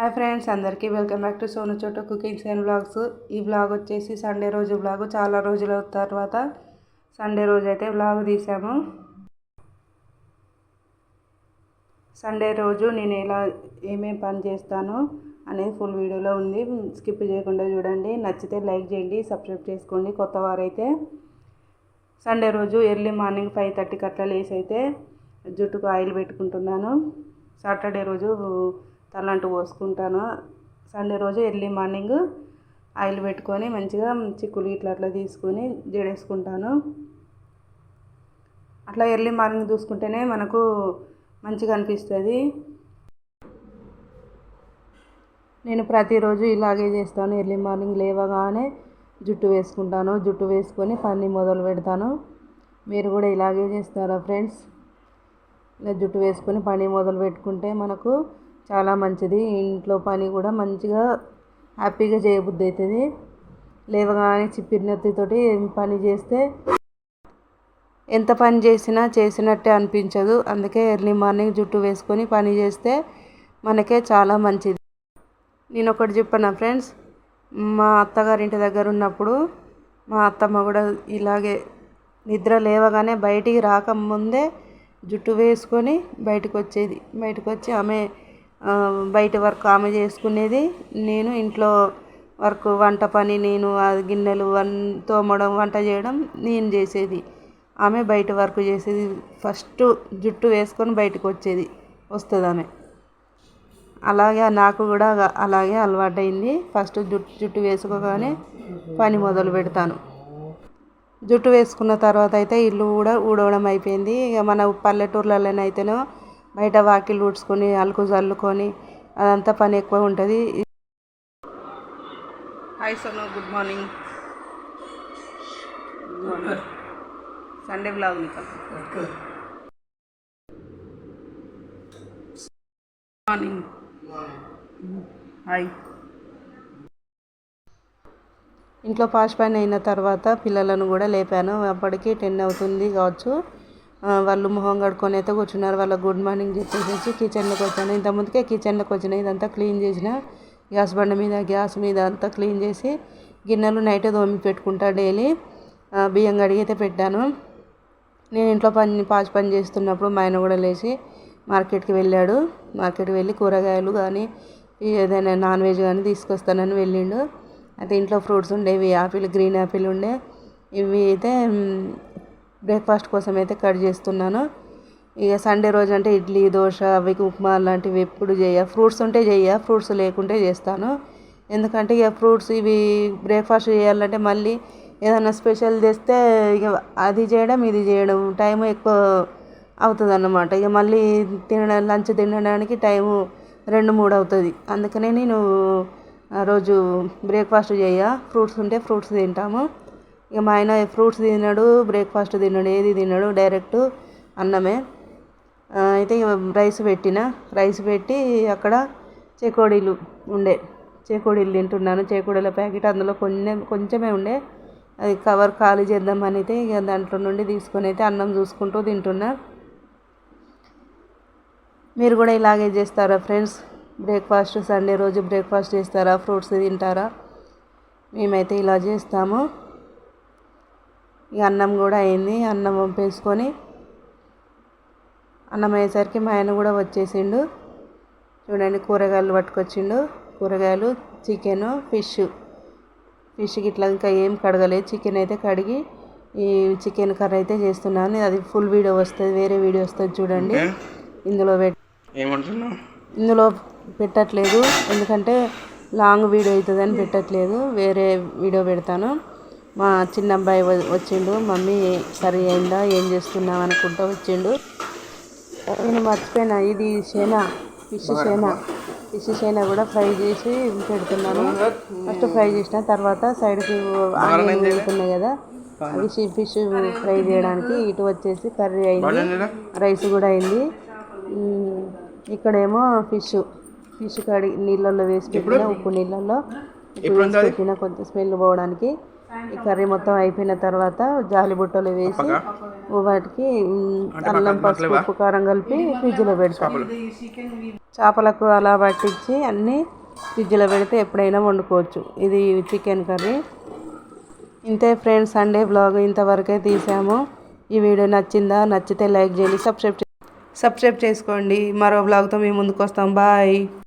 Hi friends అందరికీ welcome back to Sonu Chota cookings and vlogs ఈ blog వచ్చేసి Sunday రోజు బ్లాగ్ చాలా రోజుల తర్వాత సండే రోజు అయితే బ్లాగ్ తీసాము. సండే రోజు నేను ఎలా ఏమేం పని చేస్తాను అనేది ఫుల్ వీడియోలో ఉంది. స్కిప్ చేయకుండా చూడండి. నచ్చితే లైక్ చేయండి సబ్స్క్రైబ్ చేసుకోండి. కొత్త వారైతే సండే రోజు ఎర్లీ మార్నింగ్ ఫైవ్ థర్టీకి అట్లా లేసి అయితే జుట్టుకు ఆయిల్ పెట్టుకుంటున్నాను. సాటర్డే రోజు తలంటు పోసుకుంటాను. సండే రోజు ఎర్లీ మార్నింగ్ ఆయిల్ పెట్టుకొని మంచిగా చిక్కులు ఇట్లా అట్లా తీసుకొని జడేసుకుంటాను. అట్లా ఎర్లీ మార్నింగ్ చూసుకుంటేనే మనకు మంచిగా అనిపిస్తుంది. నేను ప్రతిరోజు ఇలాగే చేస్తాను. ఎర్లీ మార్నింగ్ లేవగానే జుట్టు వేసుకుంటాను. జుట్టు వేసుకొని పని మొదలు పెడతాను. మీరు కూడా ఇలాగే చేస్తారా ఫ్రెండ్స్? ఇలా జుట్టు వేసుకొని పని మొదలు పెట్టుకుంటే మనకు చాలా మంచిది. ఇంట్లో పని కూడా మంచిగా హ్యాపీగా చేయబుద్ధి అవుతుంది లేవగానే చిప్పినెత్తితోటి పని చేస్తే ఎంత పని చేసినా చేసినట్టే అనిపించదు. అందుకే ఎర్లీ మార్నింగ్ జుట్టు వేసుకొని పని చేస్తే మనకే చాలా మంచిది. నేను ఒకటి చెప్పాను ఫ్రెండ్స్? మా అత్తగారింటి దగ్గర ఉన్నప్పుడు మా అత్తమ్మ కూడా ఇలాగే నిద్ర లేవగానే బయటికి రాకముందే జుట్టు వేసుకొని బయటకు వచ్చేది బయటకు వచ్చి ఆమె బయట వర్క్ ఆమె చేసుకునేది. నేను ఇంట్లో వర్క్ వంట పని నేను ఆ గిన్నెలు వన్ తోమడం వంట చేయడం నేను చేసేది. ఆమె బయట వర్క్ చేసేది. ఫస్ట్ జుట్టు వేసుకొని బయటకు వచ్చేది. వస్తుంది ఆమె అలాగే నాకు కూడా అలాగే అలవాటైంది ఫస్ట్ జుట్టు జుట్టు వేసుకోగానే పని మొదలు పెడతాను. జుట్టు వేసుకున్న తర్వాత అయితే ఇల్లు కూడా ఊడవడం అయిపోయింది. ఇక మన పల్లెటూర్లలోనైతేనో బయట వాకిలు ఊడ్చుకొని అలుకు చల్లుకొని అదంతా పని ఎక్కువ ఉంటుంది. Hi Sonu good morning Sunday vlog మీకు మార్నింగ్ హాయ్ ఇంట్లో పాష్ పని అయిన తర్వాత పిల్లలను కూడా లేపాను. అప్పటికి టెన్ అవుతుంది కావచ్చు. వాళ్ళు మొహం కడుక్కొని అయితే కూర్చున్నారు. వాళ్ళ గుడ్ మార్నింగ్ చెప్పేసి కిచెన్లోకి వచ్చాను. ఇంతకుముందుకే కిచెన్లోకి వచ్చిన ఇదంతా క్లీన్ చేసిన గ్యాస్ బండ మీద గ్యాస్ మీద అంతా క్లీన్ చేసి గిన్నెలు నైట్ దోమి పెట్టుకుంటా డైలీ బియ్యం కడిగి అయితే పెట్టాను. నేను ఇంట్లో పని పాచి పని చేస్తున్నప్పుడు మా ఆయన కూడా లేచి మార్కెట్కి వెళ్ళాడు. మార్కెట్కి వెళ్ళి కూరగాయలు కానీ ఏదైనా నాన్ వెజ్ కానీ తీసుకొస్తానని వెళ్ళిండు. అయితే ఇంట్లో ఫ్రూట్స్ ఉండేవి యాపిల్ గ్రీన్ యాపిల్ ఉండే. ఇవి అయితే బ్రేక్ఫాస్ట్ కోసం అయితే కట్ చేస్తున్నాను. ఇక సండే రోజు అంటే ఇడ్లీ దోశ అవి ఉప్మా లాంటివి ఎప్పుడు చేయ. ఫ్రూట్స్ ఉంటే చేయ ఫ్రూట్స్ లేకుంటే చేస్తాను. ఎందుకంటే ఇక ఫ్రూట్స్ ఇవి బ్రేక్ఫాస్ట్ చేయాలంటే మళ్ళీ ఏదైనా స్పెషల్ చేస్తే ఇక అది చేయడం ఇది చేయడం టైం ఎక్కువ అవుతుంది అన్నమాట ఇక మళ్ళీ తినడం లంచ్ తినడానికి టైము రెండు మూడు అవుతుంది. అందుకనే నేను ఆ రోజు బ్రేక్ఫాస్ట్ చేయ. ఫ్రూట్స్ ఉంటే ఫ్రూట్స్ తింటాము. ఇక మా ఆయన ఫ్రూట్స్ తినడు బ్రేక్ఫాస్ట్ తినడు ఏది తినడు డైరెక్ట్ అన్నమే. అయితే రైస్ పెట్టిన. రైస్ పెట్టి అక్కడ చేకోడీలు ఉండే. చేకోడీలు తింటున్నాను. చేకోడీల ప్యాకెట్ అందులో కొన్ని కొంచెమే ఉండే. అది కవర్ ఖాళీ చేద్దామని అయితే ఇక దాంట్లో నుండి తీసుకొని అయితే అన్నం చూసుకుంటూ తింటున్నా. మీరు కూడా ఇలాగే చేస్తారా ఫ్రెండ్స్? బ్రేక్ఫాస్ట్ సండే రోజు బ్రేక్ఫాస్ట్ చేస్తారా? ఫ్రూట్స్ తింటారా? మేమైతే ఇలా చేస్తాము. ఇక అన్నం కూడా అయింది. అన్నం వంపేసుకొని అన్నం అయ్యేసరికి మా ఆయన కూడా వచ్చేసిండు. చూడండి కూరగాయలు పట్టుకొచ్చిండు. కూరగాయలు చికెన్ ఫిష్. ఫిష్కి ఇట్లా ఇంకా ఏం కడగలేదు. చికెన్ అయితే కడిగి ఈ చికెన్ కర్రీ అయితే చేస్తున్నాను. అది ఫుల్ వీడియో వస్తుంది వేరే వీడియో వస్తుంది చూడండి. ఇందులో పెట్ ఏమంటున్నావు? ఇందులో పెట్టట్లేదు. ఎందుకంటే లాంగ్ వీడియో అవుతుందని పెట్టట్లేదు. వేరే వీడియో పెడతాను. మా చిన్న అబ్బాయి వచ్చిండు మమ్మీ సరి అయిందా? ఏం చేస్తున్నావు? అనుకుంటూ వచ్చిండు. నేను మర్చిపోయినా ఇది షేనా ఫిష్ షేనా ఫిష్ షేనా కూడా ఫ్రై చేసి పెడుతున్నాను. ఫస్ట్ ఫ్రై చేసిన తర్వాత సైడ్కి ఆనియన్ వేస్తున్నాయి కదా అవి ఫిష్ ఫ్రై చేయడానికి ఇటు వచ్చేసి కర్రీ అయింది రైస్ కూడా అయింది. ఇక్కడేమో ఫిష్ ఫిష్ కడిగి నీళ్ళల్లో వేసి పెట్టిన ఉప్పు నీళ్ళల్లో. వేసి పెట్టిన కొంచెం స్మెల్ పోవడానికి. ఈ కర్రీ మొత్తం అయిపోయిన తర్వాత జాలి బుట్టలో వేసి వాటికి అల్లం పసుపు ఉప్పు కారం కలిపి ఫ్రిడ్జ్లో పెడతాం. చేపలకు అలా పట్టించి అన్నీ ఫ్రిడ్జ్లో పెడితే ఎప్పుడైనా వండుకోవచ్చు. ఇది చికెన్ కర్రీ. ఇంతే ఫ్రెండ్స్ సండే బ్లాగ్ ఇంతవరకే తీసాము. ఈ వీడియో నచ్చిందా? నచ్చితే లైక్ చేయండి సబ్స్క్రైబ్ సబ్స్క్రైబ్ చేసుకోండి. మరో బ్లాగ్తో మేము ముందుకు వస్తాం. బాయ్.